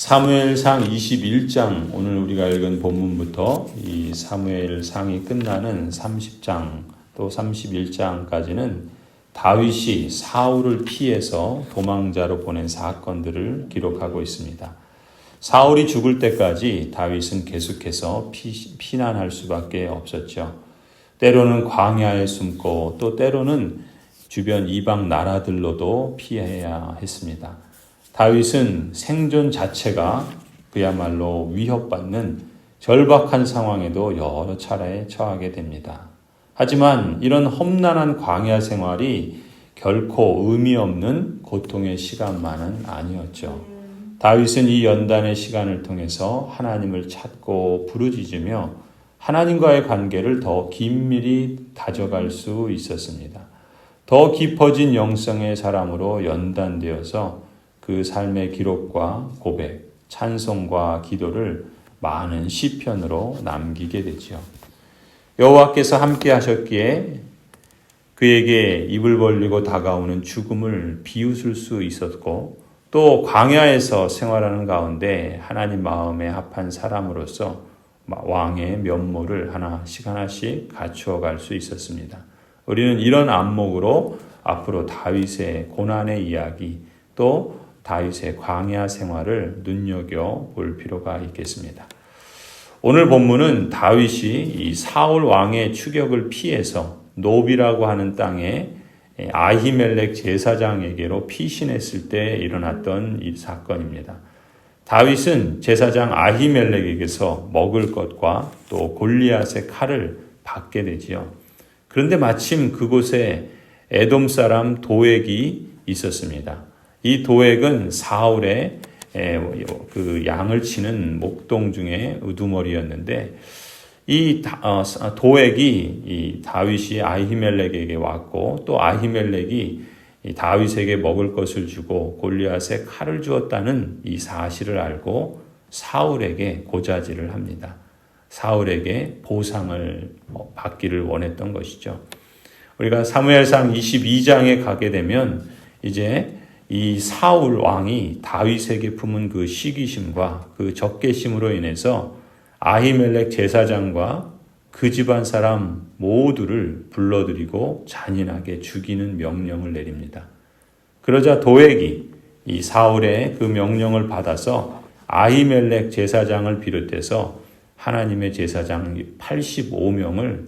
사무엘상 21장 오늘 우리가 읽은 본문부터 이 사무엘상이 끝나는 30장 또 31장까지는 다윗이 사울을 피해서 도망자로 보낸 사건들을 기록하고 있습니다. 사울이 죽을 때까지 다윗은 계속해서 피, 피난할 수밖에 없었죠. 때로는 광야에 숨고 또 때로는 주변 이방 나라들로도 피해야 했습니다. 다윗은 생존 자체가 그야말로 위협받는 절박한 상황에도 여러 차례 처하게 됩니다. 하지만 이런 험난한 광야 생활이 결코 의미 없는 고통의 시간만은 아니었죠. 다윗은 이 연단의 시간을 통해서 하나님을 찾고 부르짖으며 하나님과의 관계를 더 긴밀히 다져갈 수 있었습니다. 더 깊어진 영성의 사람으로 연단되어서 그 삶의 기록과 고백, 찬송과 기도를 많은 시편으로 남기게 되지요. 여호와께서 함께 하셨기에 그에게 입을 벌리고 다가오는 죽음을 비웃을 수 있었고 또 광야에서 생활하는 가운데 하나님 마음에 합한 사람으로서 왕의 면모를 하나씩 하나씩 갖추어 갈 수 있었습니다. 우리는 이런 안목으로 앞으로 다윗의 고난의 이야기 또 다윗의 광야 생활을 눈여겨 볼 필요가 있겠습니다. 오늘 본문은 다윗이 이 사울 왕의 추격을 피해서 노비라고 하는 땅에 아히멜렉 제사장에게로 피신했을 때 일어났던 이 사건입니다. 다윗은 제사장 아히멜렉에게서 먹을 것과 또 골리앗의 칼을 받게 되지요. 그런데 마침 그곳에 에돔 사람 도액이 있었습니다. 이 도액은 사울의 그 양을 치는 목동 중에 우두머리였는데 이 어, 도액이 이 다윗이 아히멜렉에게 왔고 또 아히멜렉이 다윗에게 먹을 것을 주고 골리앗에 칼을 주었다는 이 사실을 알고 사울에게 고자질을 합니다. 사울에게 보상을 어, 받기를 원했던 것이죠. 우리가 사무엘상 22장에 가게 되면 이제 이 사울 왕이 다윗에게 품은 그 시기심과 그 적개심으로 인해서 아히멜렉 제사장과 그 집안 사람 모두를 불러들이고 잔인하게 죽이는 명령을 내립니다. 그러자 도액이 이 사울의 그 명령을 받아서 아히멜렉 제사장을 비롯해서 하나님의 제사장 85명을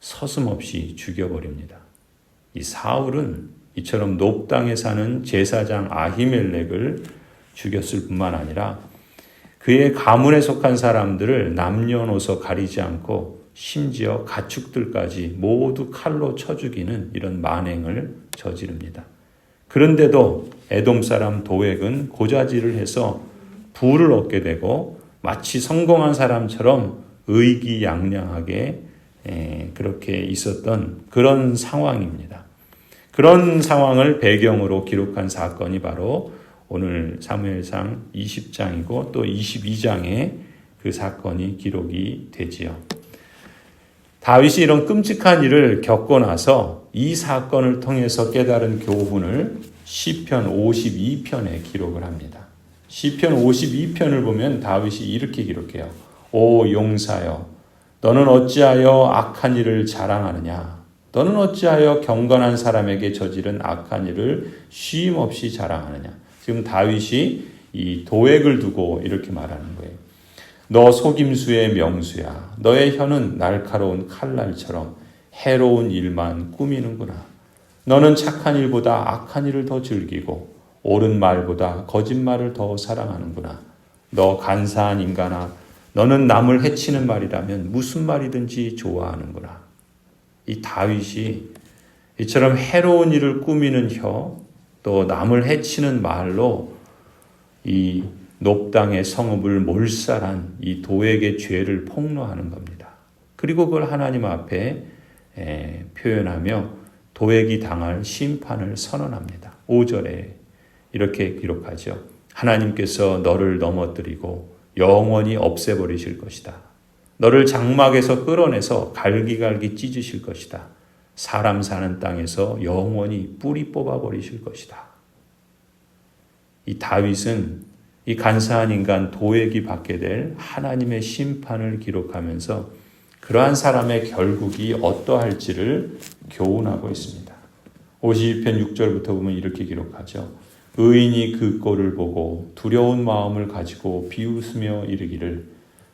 서슴없이 죽여버립니다. 이 사울은 이처럼 높당에 사는 제사장 아히멜렉을 죽였을 뿐만 아니라 그의 가문에 속한 사람들을 남녀노소 가리지 않고 심지어 가축들까지 모두 칼로 쳐 죽이는 이런 만행을 저지릅니다. 그런데도 에돔 사람 도액은 고자질을 해서 부를 얻게 되고 마치 성공한 사람처럼 의기양양하게 그렇게 있었던 그런 상황입니다. 그런 상황을 배경으로 기록한 사건이 바로 오늘 사무엘상 20장이고 또 22장에 그 사건이 기록이 되지요. 다윗이 이런 끔찍한 일을 겪고 나서 이 사건을 통해서 깨달은 교훈을 시편 52편에 기록을 합니다. 시편 52편을 보면 다윗이 이렇게 기록해요. 오 용사여 너는 어찌하여 악한 일을 자랑하느냐 너는 어찌하여 경건한 사람에게 저지른 악한 일을 쉼 없이 자랑하느냐. 지금 다윗이 이 도액을 두고 이렇게 말하는 거예요. 너 속임수의 명수야. 너의 혀는 날카로운 칼날처럼 해로운 일만 꾸미는구나. 너는 착한 일보다 악한 일을 더 즐기고 옳은 말보다 거짓말을 더 사랑하는구나. 너 간사한 인간아, 너는 남을 해치는 말이라면 무슨 말이든지 좋아하는구나. 이 다윗이 이처럼 해로운 일을 꾸미는 혀, 또 남을 해치는 말로 이 높당의 성읍을 몰살한 이 도에게 죄를 폭로하는 겁니다. 그리고 그걸 하나님 앞에 에, 표현하며 도액이 당할 심판을 선언합니다. 5절에 이렇게 기록하죠. 하나님께서 너를 넘어뜨리고 영원히 없애버리실 것이다. 너를 장막에서 끌어내서 갈기갈기 찢으실 것이다. 사람 사는 땅에서 영원히 뿌리 뽑아 버리실 것이다. 이 다윗은 이 간사한 인간 도액이 받게 될 하나님의 심판을 기록하면서 그러한 사람의 결국이 어떠할지를 교훈하고 있습니다. 52편 6절부터 보면 이렇게 기록하죠. 의인이 그 꼴을 보고 두려운 마음을 가지고 비웃으며 이르기를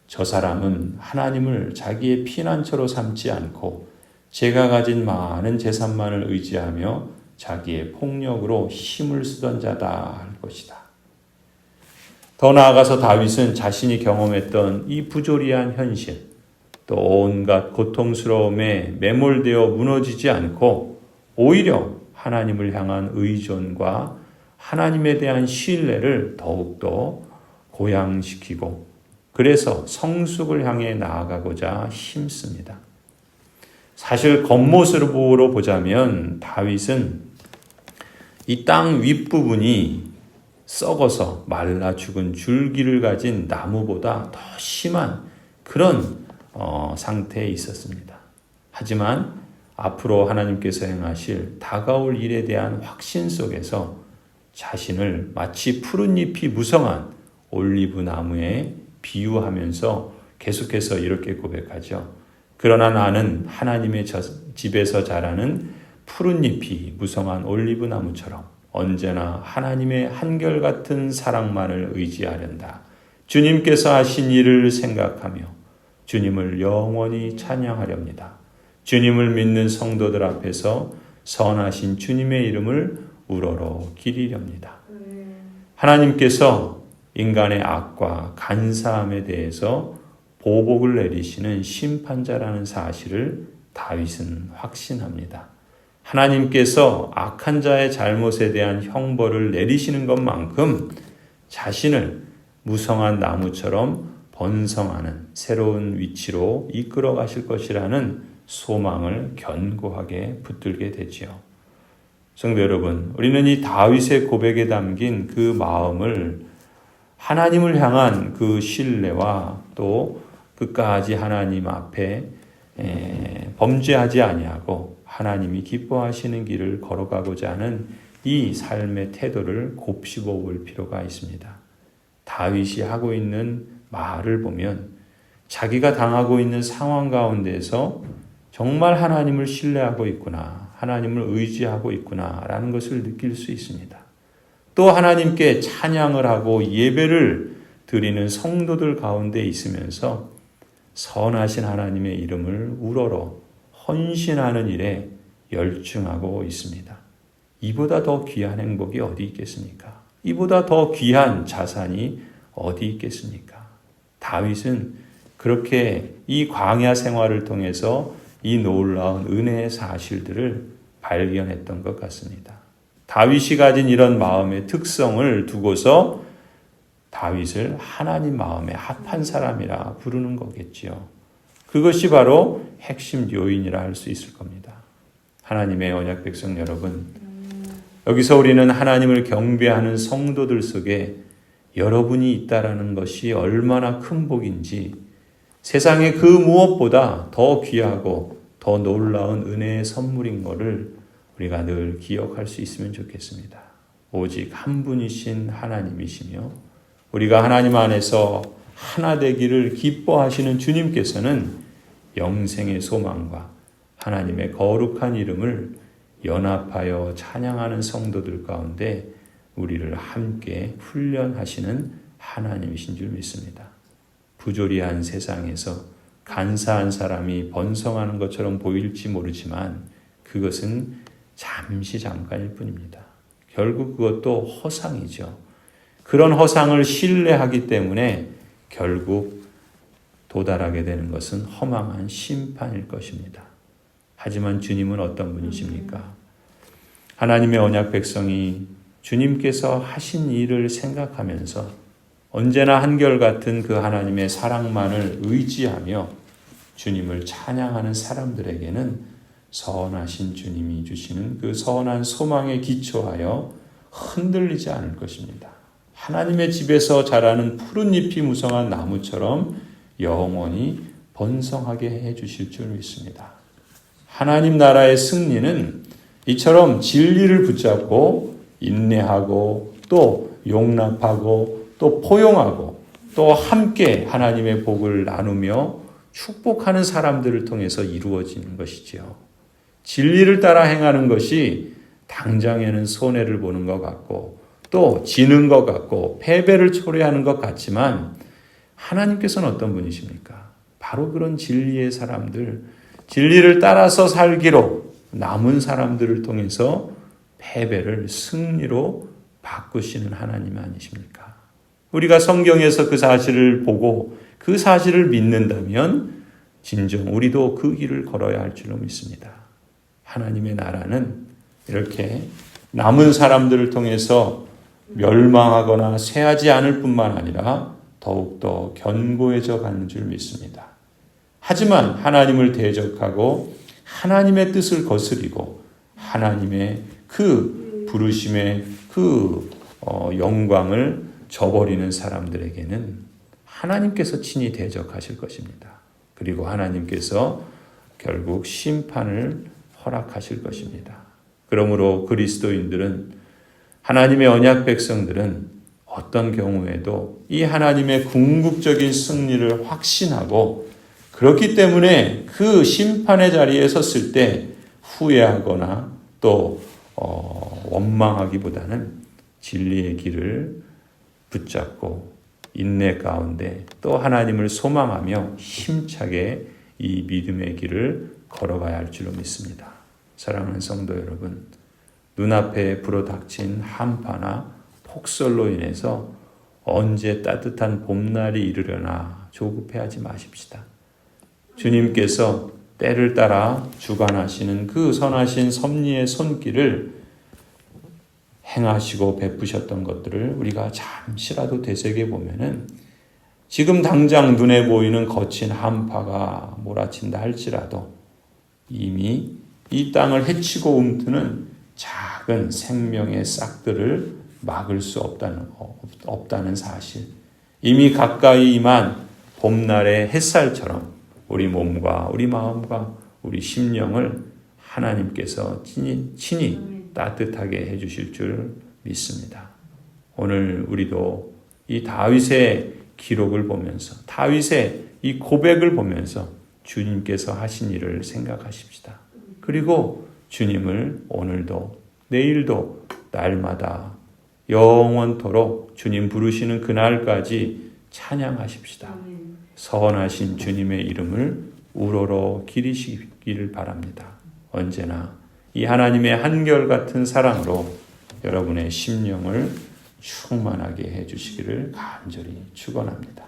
저 사람은 하나님을 자기의 피난처로 삼지 않고 제가 가진 많은 재산만을 의지하며 자기의 폭력으로 힘을 쓰던 자다 할 것이다. 더 나아가서 다윗은 자신이 경험했던 이 부조리한 현실, 또 온갖 고통스러움에 매몰되어 무너지지 않고 오히려 하나님을 향한 의존과 하나님에 대한 신뢰를 더욱더 고양시키고 그래서 성숙을 향해 나아가고자 힘씁니다. 사실 겉모습으로 보자면 다윗은 이 땅 윗부분이 썩어서 말라 죽은 줄기를 가진 나무보다 더 심한 그런 어, 상태에 있었습니다. 하지만 앞으로 하나님께서 행하실 다가올 일에 대한 확신 속에서 자신을 마치 푸른 잎이 무성한 올리브 나무에 비유하면서 계속해서 이렇게 고백하죠. 그러나 나는 하나님의 집에서 자라는 푸른 잎이 무성한 올리브 나무처럼 언제나 하나님의 한결같은 사랑만을 의지하련다. 주님께서 하신 일을 생각하며 주님을 영원히 찬양하렵니다. 주님을 믿는 성도들 앞에서 선하신 주님의 이름을 우러러 기리렵니다. 하나님께서 인간의 악과 간사함에 대해서 보복을 내리시는 심판자라는 사실을 다윗은 확신합니다. 하나님께서 악한 자의 잘못에 대한 형벌을 내리시는 것만큼 자신을 무성한 나무처럼 번성하는 새로운 위치로 이끌어 가실 것이라는 소망을 견고하게 붙들게 되지요. 성도 여러분, 우리는 이 다윗의 고백에 담긴 그 마음을 하나님을 향한 그 신뢰와 또 끝까지 하나님 앞에 범죄하지 아니하고 하나님이 기뻐하시는 길을 걸어가고자 하는 이 삶의 태도를 곱씹어 볼 필요가 있습니다. 다윗이 하고 있는 말을 보면 자기가 당하고 있는 상황 가운데서 정말 하나님을 신뢰하고 있구나, 하나님을 의지하고 있구나라는 것을 느낄 수 있습니다. 또 하나님께 찬양을 하고 예배를 드리는 성도들 가운데 있으면서 선하신 하나님의 이름을 우러러 헌신하는 일에 열중하고 있습니다. 이보다 더 귀한 행복이 어디 있겠습니까? 이보다 더 귀한 자산이 어디 있겠습니까? 다윗은 그렇게 이 광야 생활을 통해서 이 놀라운 은혜의 사실들을 발견했던 것 같습니다. 다윗이 가진 이런 마음의 특성을 두고서 다윗을 하나님 마음에 합한 사람이라 부르는 거겠지요. 그것이 바로 핵심 요인이라 할 수 있을 겁니다. 하나님의 언약 백성 여러분, 여기서 우리는 하나님을 경배하는 성도들 속에 여러분이 있다라는 것이 얼마나 큰 복인지 세상의 그 무엇보다 더 귀하고 더 놀라운 은혜의 선물인 것을 우리가 늘 기억할 수 있으면 좋겠습니다. 오직 한 분이신 하나님이시며 우리가 하나님 안에서 하나 되기를 기뻐하시는 주님께서는 영생의 소망과 하나님의 거룩한 이름을 연합하여 찬양하는 성도들 가운데 우리를 함께 훈련하시는 하나님이신 줄 믿습니다. 부조리한 세상에서 간사한 사람이 번성하는 것처럼 보일지 모르지만 그것은 잠시 잠깐일 뿐입니다. 결국 그것도 허상이죠. 그런 허상을 신뢰하기 때문에 결국 도달하게 되는 것은 허망한 심판일 것입니다. 하지만 주님은 어떤 분이십니까? 하나님의 언약 백성이 주님께서 하신 일을 생각하면서 언제나 한결같은 그 하나님의 사랑만을 의지하며 주님을 찬양하는 사람들에게는 선하신 주님이 주시는 그 선한 소망에 기초하여 흔들리지 않을 것입니다. 하나님의 집에서 자라는 푸른 잎이 무성한 나무처럼 영원히 번성하게 해 주실 줄 믿습니다. 하나님 나라의 승리는 이처럼 진리를 붙잡고 인내하고 또 용납하고 또 포용하고 또 함께 하나님의 복을 나누며 축복하는 사람들을 통해서 이루어지는 것이지요. 진리를 따라 행하는 것이 당장에는 손해를 보는 것 같고 또 지는 것 같고 패배를 초래하는 것 같지만 하나님께서는 어떤 분이십니까? 바로 그런 진리의 사람들, 진리를 따라서 살기로 남은 사람들을 통해서 패배를 승리로 바꾸시는 하나님 아니십니까? 우리가 성경에서 그 사실을 보고 그 사실을 믿는다면 진정 우리도 그 길을 걸어야 할 줄로 믿습니다. 하나님의 나라는 이렇게 남은 사람들을 통해서 멸망하거나 쇠하지 않을 뿐만 아니라 더욱더 견고해져 가는 줄 믿습니다. 하지만 하나님을 대적하고 하나님의 뜻을 거스리고 하나님의 그 부르심의 그 어, 영광을 저버리는 사람들에게는 하나님께서 친히 대적하실 것입니다. 그리고 하나님께서 결국 심판을 허락하실 것입니다. 그러므로 그리스도인들은 하나님의 언약 백성들은 어떤 경우에도 이 하나님의 궁극적인 승리를 확신하고 그렇기 때문에 그 심판의 자리에 섰을 때 후회하거나 또 어, 원망하기보다는 진리의 길을 붙잡고 인내 가운데 또 하나님을 소망하며 힘차게 이 믿음의 길을 걸어가야 할 줄로 믿습니다. 사랑하는 성도 여러분, 눈앞에 불어닥친 한파나 폭설로 인해서 언제 따뜻한 봄날이 이르려나 조급해하지 마십시다. 주님께서 때를 따라 주관하시는 그 선하신 섭리의 손길을 행하시고 베푸셨던 것들을 우리가 잠시라도 되새겨 보면은 지금 당장 눈에 보이는 거친 한파가 몰아친다 할지라도 이미 이 땅을 해치고 움트는 작은 생명의 싹들을 막을 수 없다는, 없다는 사실. 이미 가까이 임한 봄날의 햇살처럼 우리 몸과 우리 마음과 우리 심령을 하나님께서 친히, 친히 따뜻하게 해주실 줄 믿습니다. 오늘 우리도 이 다윗의 기록을 보면서 다윗의 이 고백을 보면서 주님께서 하신 일을 생각하십시다. 그리고 주님을 오늘도 내일도 날마다 영원토록 주님 부르시는 그날까지 찬양하십시다. 선하신 주님의 이름을 우러러 기리시기를 바랍니다. 언제나 이 하나님의 한결같은 사랑으로 여러분의 심령을 충만하게 해주시기를 간절히 축원합니다.